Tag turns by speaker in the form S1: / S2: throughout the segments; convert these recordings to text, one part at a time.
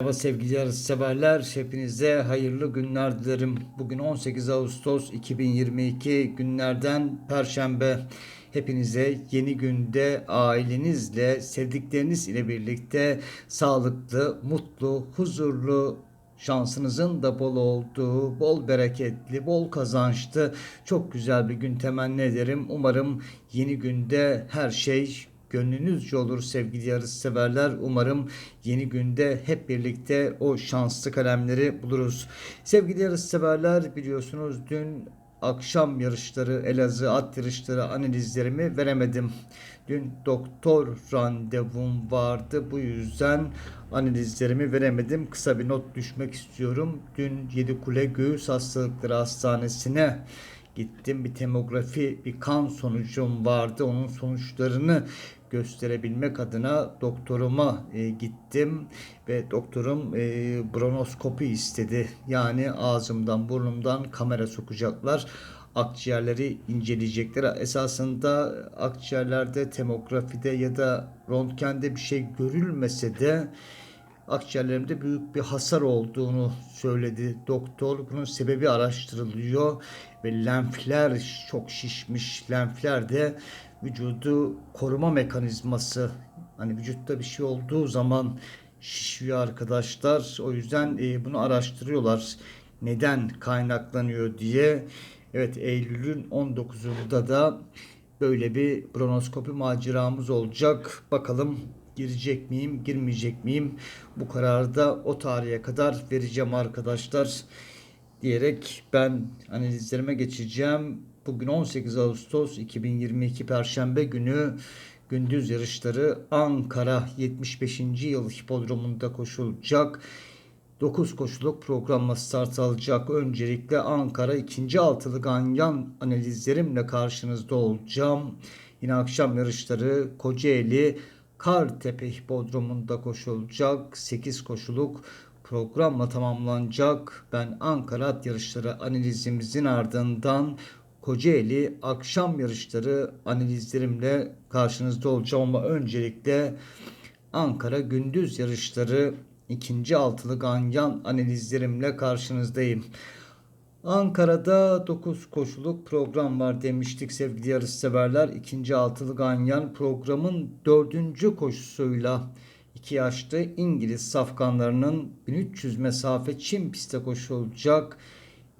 S1: Merhaba sevgili yarışseverler, hepinize hayırlı günler dilerim. Bugün 18 Ağustos 2022 günlerden Perşembe. Hepinize yeni günde ailenizle, sevdikleriniz ile birlikte sağlıklı, mutlu, huzurlu, şansınızın da bol olduğu, bol bereketli, bol kazançlı, çok güzel bir gün temenni ederim. Umarım yeni günde her şey gönlünüzce olur sevgili yarışseverler. Umarım yeni günde hep birlikte o şanslı kalemleri buluruz. Sevgili yarışseverler biliyorsunuz dün akşam yarışları, Elazığ at yarışları analizlerimi veremedim. Dün doktor randevum vardı. Bu yüzden analizlerimi veremedim. Kısa bir not düşmek istiyorum. Dün Yedikule Göğüs Hastalıkları Hastanesi'ne gittim. Bir tomografi, bir kan sonucum vardı. Onun sonuçlarını gösterebilmek adına doktoruma e, gittim ve doktorum e, bronoskopi istedi. Yani ağzımdan, burnumdan kamera sokacaklar. Akciğerleri inceleyecekler. Esasında akciğerlerde, tomografide ya da röntgende bir şey görülmese de akciğerlerimde büyük bir hasar olduğunu söyledi doktor. Bunun sebebi araştırılıyor ve lenfler çok şişmiş. Lenfler de vücudu koruma mekanizması. Hani vücutta bir şey olduğu zaman şişiyor arkadaşlar. O yüzden e, bunu araştırıyorlar. Neden kaynaklanıyor diye. Evet Eylül'ün 19'unda da böyle bir bronoskopi maceramız olacak. Bakalım girecek miyim, girmeyecek miyim? Bu kararı da o tarihe kadar vereceğim arkadaşlar diyerek ben analizlerime geçeceğim. Bugün 18 Ağustos 2022 Perşembe günü gündüz yarışları Ankara 75. yıl hipodromunda koşulacak. 9 koşuluk programla start alacak. Öncelikle Ankara 2. altılı ganyan analizlerimle karşınızda olacağım. Yine akşam yarışları Kocaeli Kartepe Hipodromu'nda koşulacak. 8 koşuluk programla tamamlanacak. Ben Ankara at yarışları analizimizin ardından Kocaeli akşam yarışları analizlerimle karşınızda olacağım ama öncelikle Ankara gündüz yarışları ikinci altılı ganyan analizlerimle karşınızdayım. Ankara'da 9 koşuluk program var demiştik sevgili yarışseverler. İkinci altılı ganyan programın dördüncü koşusuyla 2 yaşlı İngiliz safkanlarının 1300 mesafe çim pistte koşulacak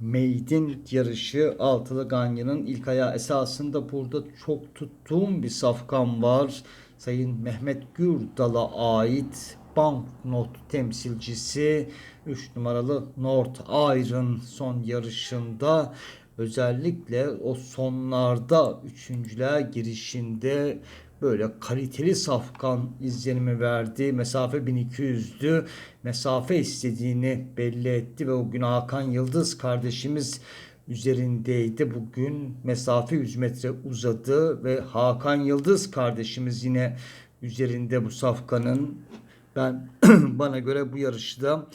S1: Maiden yarışı altılı ganyanın ilk ayağı esasında burada çok tuttuğum bir safkan var. Sayın Mehmet Gürdal'a ait banknot temsilcisi 3 numaralı North Iron son yarışında özellikle o sonlarda üçüncülüğe girişinde böyle kaliteli safkan izlenimi verdi. Mesafe 1200'dü. Mesafe istediğini belli etti ve o gün Hakan Yıldız kardeşimiz üzerindeydi. Bugün mesafe 100 metre uzadı ve Hakan Yıldız kardeşimiz yine üzerinde bu safkanın. Ben bana göre bu yarışta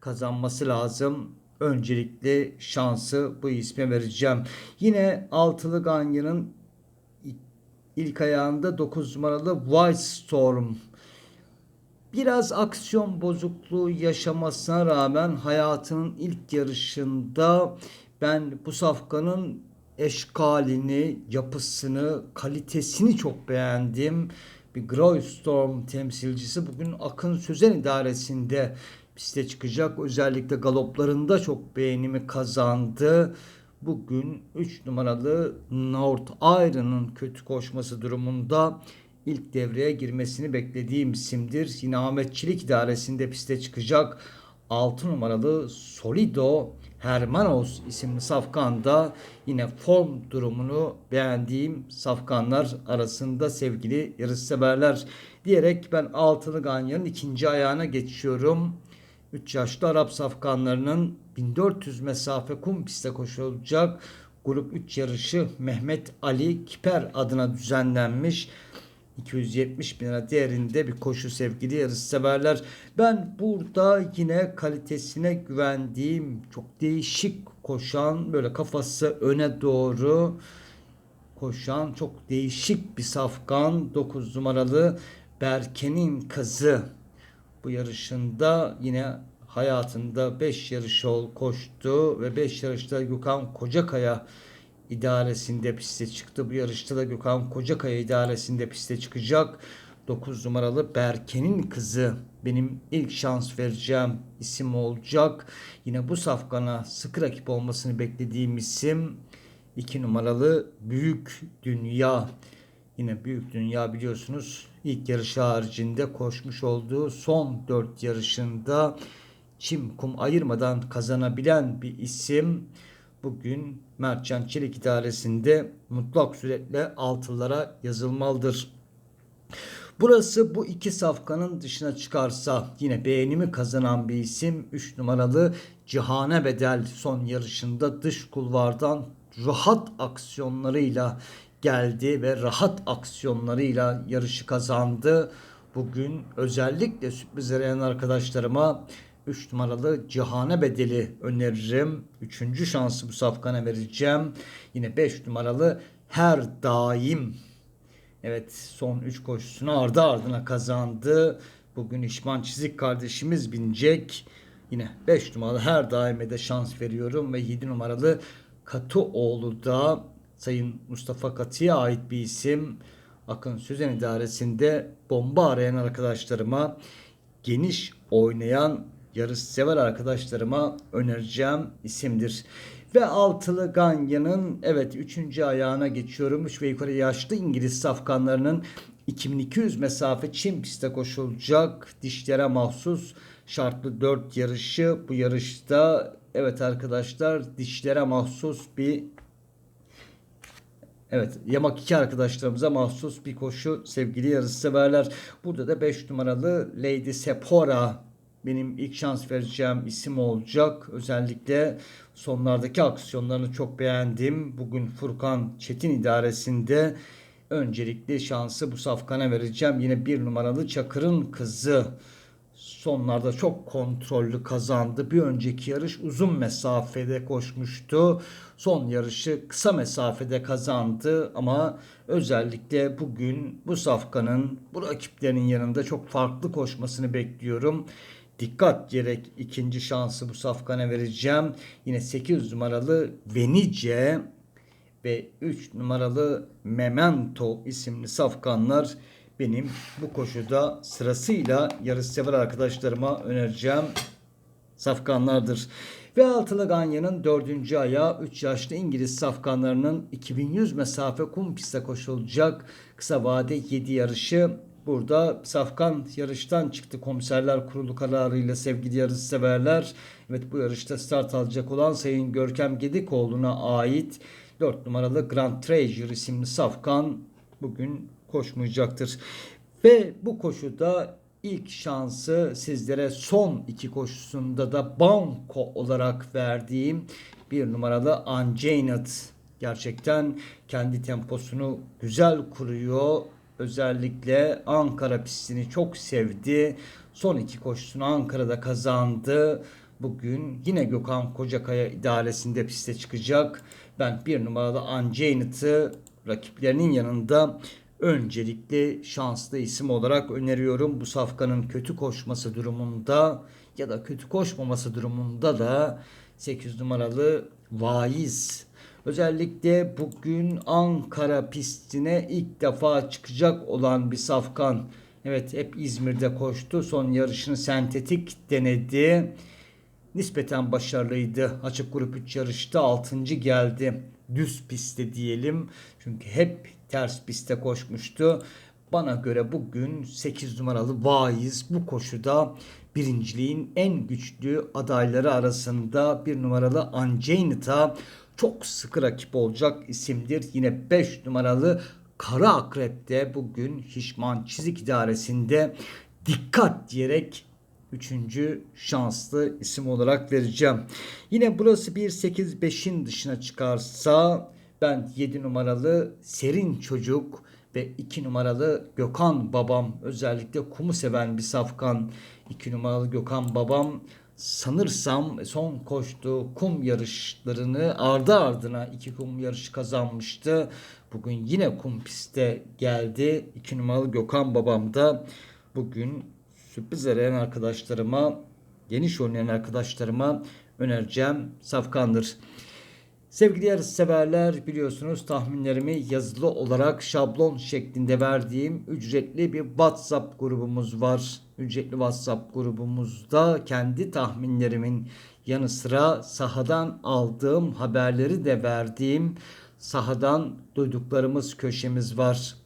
S1: kazanması lazım. Öncelikle şansı bu isme vereceğim. Yine altılı Ganyan'ın ilk ayağında 9 numaralı White Storm biraz aksiyon bozukluğu yaşamasına rağmen hayatının ilk yarışında ben bu safkanın eşkalini, yapısını, kalitesini çok beğendim. Bir Groy Storm temsilcisi bugün Akın Sözen idaresinde piste çıkacak. Özellikle galoplarında çok beğenimi kazandı. Bugün 3 numaralı North Iron'ın kötü koşması durumunda ilk devreye girmesini beklediğim isimdir. Yine Ahmet Çelik idaresinde piste çıkacak. 6 numaralı Solido Hermanos isimli safkanda yine form durumunu beğendiğim safkanlar arasında sevgili yarışseverler diyerek ben altılı ganyanın ikinci ayağına geçiyorum. 3 yaşlı Arap safkanlarının 1400 mesafe kum pistte koşulacak grup 3 yarışı Mehmet Ali Kiper adına düzenlenmiş. 270 bin lira değerinde bir koşu sevgili yarışseverler. Ben burada yine kalitesine güvendiğim çok değişik koşan böyle kafası öne doğru koşan çok değişik bir safkan 9 numaralı Berke'nin kızı Bu yarışında yine hayatında 5 yarış ol koştu ve 5 yarışta Gökhan Kocakaya idaresinde piste çıktı. Bu yarışta da Gökhan Kocakaya idaresinde piste çıkacak. 9 numaralı Berke'nin kızı benim ilk şans vereceğim isim olacak. Yine bu safkana sıkı rakip olmasını beklediğim isim 2 numaralı Büyük Dünya. Yine Büyük Dünya biliyorsunuz ilk yarışı haricinde koşmuş olduğu son 4 yarışında çim kum ayırmadan kazanabilen bir isim. Bugün Mertcan Çelik idaresinde mutlak suretle altılara yazılmalıdır. Burası bu iki safkanın dışına çıkarsa yine beğenimi kazanan bir isim 3 numaralı Cihane Bedel son yarışında dış kulvardan rahat aksiyonlarıyla geldi ve rahat aksiyonlarıyla yarışı kazandı. Bugün özellikle sürpriz arayan arkadaşlarıma 3 numaralı Cihane Bedeli öneririm. Üçüncü şansı bu safkana vereceğim. Yine 5 numaralı Her Daim Evet son 3 koşusunu ardı ardına kazandı. Bugün İşman Çizik kardeşimiz binecek. Yine 5 numaralı her daime de şans veriyorum ve 7 numaralı Katıoğlu da Sayın Mustafa Katı'ya ait bir isim. Akın Sözen İdaresi'nde bomba arayan arkadaşlarıma geniş oynayan yarış sever arkadaşlarıma önereceğim isimdir. Ve altılı Ganya'nın evet üçüncü ayağına geçiyorum. 3 ve yukarı yaşlı İngiliz safkanlarının 2200 mesafe Çin pistte koşulacak dişlere mahsus şartlı 4 yarışı. Bu yarışta evet arkadaşlar dişlere mahsus bir Evet yamak iki arkadaşlarımıza mahsus bir koşu sevgili yarış severler. Burada da 5 numaralı Lady Sepora benim ilk şans vereceğim isim olacak. Özellikle sonlardaki aksiyonlarını çok beğendim. Bugün Furkan Çetin idaresinde öncelikli şansı bu safkana vereceğim. Yine bir numaralı Çakır'ın kızı sonlarda çok kontrollü kazandı. Bir önceki yarış uzun mesafede koşmuştu. Son yarışı kısa mesafede kazandı ama özellikle bugün bu safkanın bu rakiplerinin yanında çok farklı koşmasını bekliyorum. Dikkat gerek ikinci şansı bu safkana vereceğim. Yine 8 numaralı Venice ve 3 numaralı Memento isimli safkanlar benim bu koşuda sırasıyla yarışsever arkadaşlarıma önereceğim safkanlardır. Ve altılı Ganya'nın dördüncü ayağı 3 yaşlı İngiliz safkanlarının 2100 mesafe kum pistte koşulacak kısa vade 7 yarışı Burada Safkan yarıştan çıktı komiserler kurulu kararıyla sevgili yarış severler. Evet bu yarışta start alacak olan Sayın Görkem Gedikoğlu'na ait 4 numaralı Grand Treasure isimli Safkan bugün koşmayacaktır. Ve bu koşuda ilk şansı sizlere son iki koşusunda da banko olarak verdiğim bir numaralı Unchained gerçekten kendi temposunu güzel kuruyor Özellikle Ankara pistini çok sevdi. Son iki koşusunu Ankara'da kazandı. Bugün yine Gökhan Kocakaya idaresinde piste çıkacak. Ben bir numaralı Unchained'ı rakiplerinin yanında öncelikli şanslı isim olarak öneriyorum. Bu safkanın kötü koşması durumunda ya da kötü koşmaması durumunda da 8 numaralı Vaiz Özellikle bugün Ankara pistine ilk defa çıkacak olan bir safkan. Evet hep İzmir'de koştu. Son yarışını sentetik denedi. Nispeten başarılıydı. Açık grup 3 yarışta 6. geldi. Düz pistte diyelim. Çünkü hep ters pistte koşmuştu. Bana göre bugün 8 numaralı Vaiz bu koşuda birinciliğin en güçlü adayları arasında bir numaralı Unchained'a çok sıkı rakip olacak isimdir. Yine 5 numaralı Kara Akrep'te bugün Hişman Çizik İdaresi'nde dikkat diyerek üçüncü şanslı isim olarak vereceğim. Yine burası 1-8-5'in dışına çıkarsa ben 7 numaralı Serin Çocuk ve 2 numaralı Gökhan Babam özellikle kumu seven bir safkan 2 numaralı Gökhan Babam sanırsam son koştuğu kum yarışlarını ardı ardına iki kum yarışı kazanmıştı. Bugün yine kum pistte geldi. İki numaralı Gökhan babam da bugün sürpriz arayan arkadaşlarıma, geniş oynayan arkadaşlarıma önereceğim safkandır. Sevgili yarış severler biliyorsunuz tahminlerimi yazılı olarak şablon şeklinde verdiğim ücretli bir WhatsApp grubumuz var. Ücretli WhatsApp grubumuzda kendi tahminlerimin yanı sıra sahadan aldığım haberleri de verdiğim sahadan duyduklarımız köşemiz var.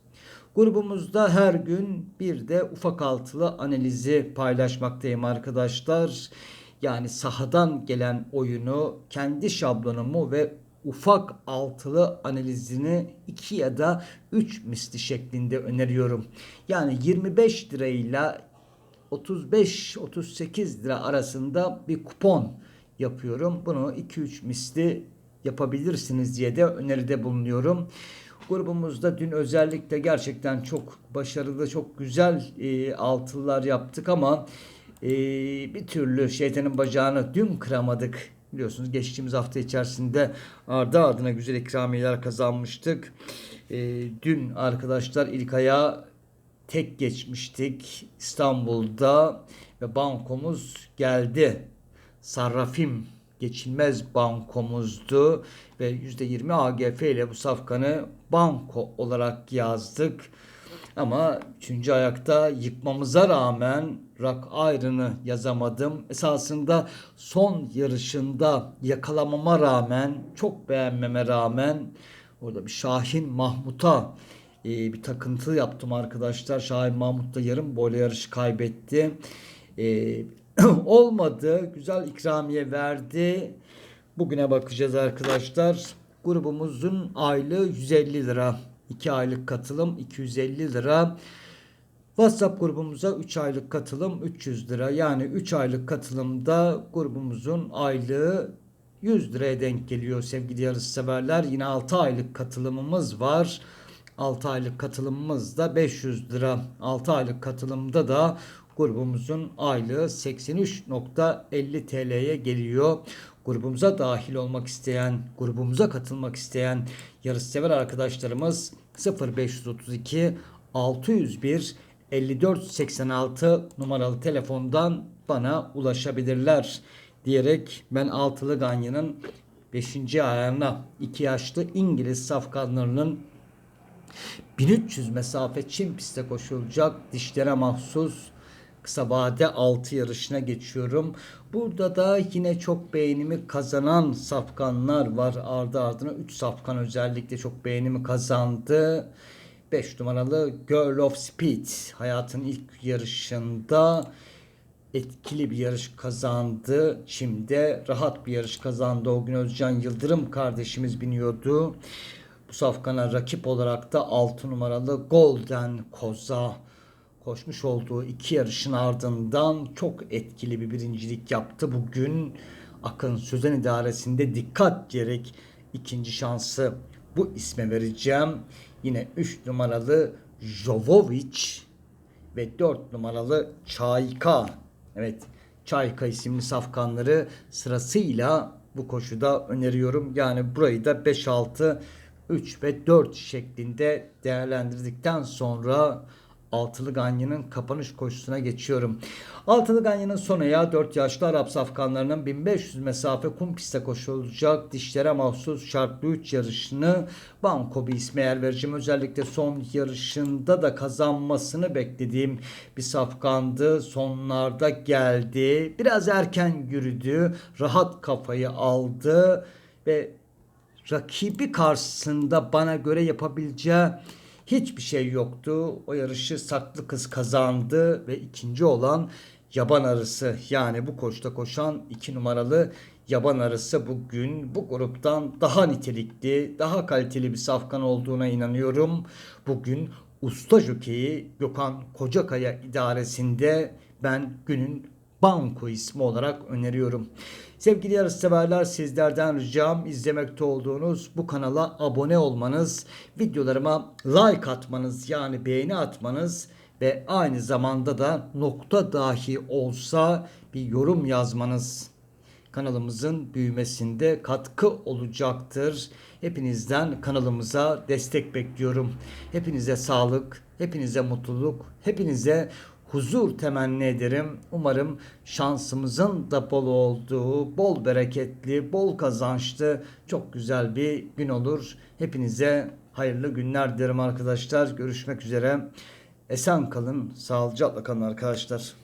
S1: Grubumuzda her gün bir de ufak altılı analizi paylaşmaktayım arkadaşlar. Yani sahadan gelen oyunu kendi şablonumu ve ufak altılı analizini 2 ya da 3 misli şeklinde öneriyorum. Yani 25 lirayla 35-38 lira arasında bir kupon yapıyorum. Bunu 2-3 misli yapabilirsiniz diye de öneride bulunuyorum. Grubumuzda dün özellikle gerçekten çok başarılı, çok güzel e, altılılar yaptık ama e, bir türlü şeytanın bacağını dün kıramadık. Biliyorsunuz geçtiğimiz hafta içerisinde Arda adına güzel ikramiyeler kazanmıştık. E, dün arkadaşlar ilk ayağı tek geçmiştik İstanbul'da ve bankomuz geldi. Sarrafim geçilmez bankomuzdu ve %20 AGF ile bu safkanı banko olarak yazdık. Ama üçüncü ayakta yıkmamıza rağmen rak ayrını yazamadım. Esasında son yarışında yakalamama rağmen, çok beğenmeme rağmen orada bir Şahin Mahmut'a e, bir takıntı yaptım arkadaşlar. Şahin Mahmut da yarım boyla yarışı kaybetti. E, olmadı. Güzel ikramiye verdi. Bugüne bakacağız arkadaşlar. Grubumuzun aylığı 150 lira. 2 aylık katılım 250 lira. WhatsApp grubumuza 3 aylık katılım 300 lira. Yani 3 aylık katılımda grubumuzun aylığı 100 liraya denk geliyor sevgili yarış severler. Yine 6 aylık katılımımız var. 6 aylık katılımımız da 500 lira. 6 aylık katılımda da grubumuzun aylığı 83.50 TL'ye geliyor. Grubumuza dahil olmak isteyen, grubumuza katılmak isteyen yarışsever arkadaşlarımız 0532 601 5486 numaralı telefondan bana ulaşabilirler diyerek ben altılı ganyanın 5. ayarına 2 yaşlı İngiliz safkanlarının 1300 mesafe Çin pistte koşulacak dişlere mahsus kısa vade 6 yarışına geçiyorum. Burada da yine çok beğenimi kazanan safkanlar var. Ardı ardına 3 safkan özellikle çok beğenimi kazandı. 5 numaralı Girl of Speed hayatın ilk yarışında etkili bir yarış kazandı. Şimdi rahat bir yarış kazandı. O gün Özcan Yıldırım kardeşimiz biniyordu. Bu safkana rakip olarak da 6 numaralı Golden Koza koşmuş olduğu iki yarışın ardından çok etkili bir birincilik yaptı. Bugün Akın Sözen idaresinde dikkat diyerek ikinci şansı bu isme vereceğim. Yine 3 numaralı Jovovic ve 4 numaralı Çayka. Evet Çayka isimli safkanları sırasıyla bu koşuda öneriyorum. Yani burayı da 5-6, 3 ve 4 şeklinde değerlendirdikten sonra Altılı Ganyan'ın kapanış koşusuna geçiyorum. Altılı Ganyan'ın son ayağı 4 yaşlı Arap safkanlarının 1500 mesafe kum pistte koşulacak dişlere mahsus şartlı 3 yarışını Banko bir ismi yer vereceğim. Özellikle son yarışında da kazanmasını beklediğim bir safkandı. Sonlarda geldi. Biraz erken yürüdü. Rahat kafayı aldı ve rakibi karşısında bana göre yapabileceği hiçbir şey yoktu. O yarışı saklı kız kazandı ve ikinci olan yaban arısı yani bu koşta koşan iki numaralı yaban arısı bugün bu gruptan daha nitelikli, daha kaliteli bir safkan olduğuna inanıyorum. Bugün usta jokeyi Gökhan Kocakaya idaresinde ben günün banko ismi olarak öneriyorum. Sevgili yarışseverler sizlerden ricam izlemekte olduğunuz bu kanala abone olmanız, videolarıma like atmanız yani beğeni atmanız ve aynı zamanda da nokta dahi olsa bir yorum yazmanız kanalımızın büyümesinde katkı olacaktır. Hepinizden kanalımıza destek bekliyorum. Hepinize sağlık, hepinize mutluluk, hepinize huzur temenni ederim. Umarım şansımızın da bol olduğu, bol bereketli, bol kazançlı, çok güzel bir gün olur. Hepinize hayırlı günler dilerim arkadaşlar. Görüşmek üzere. Esen kalın, sağlıcakla kalın arkadaşlar.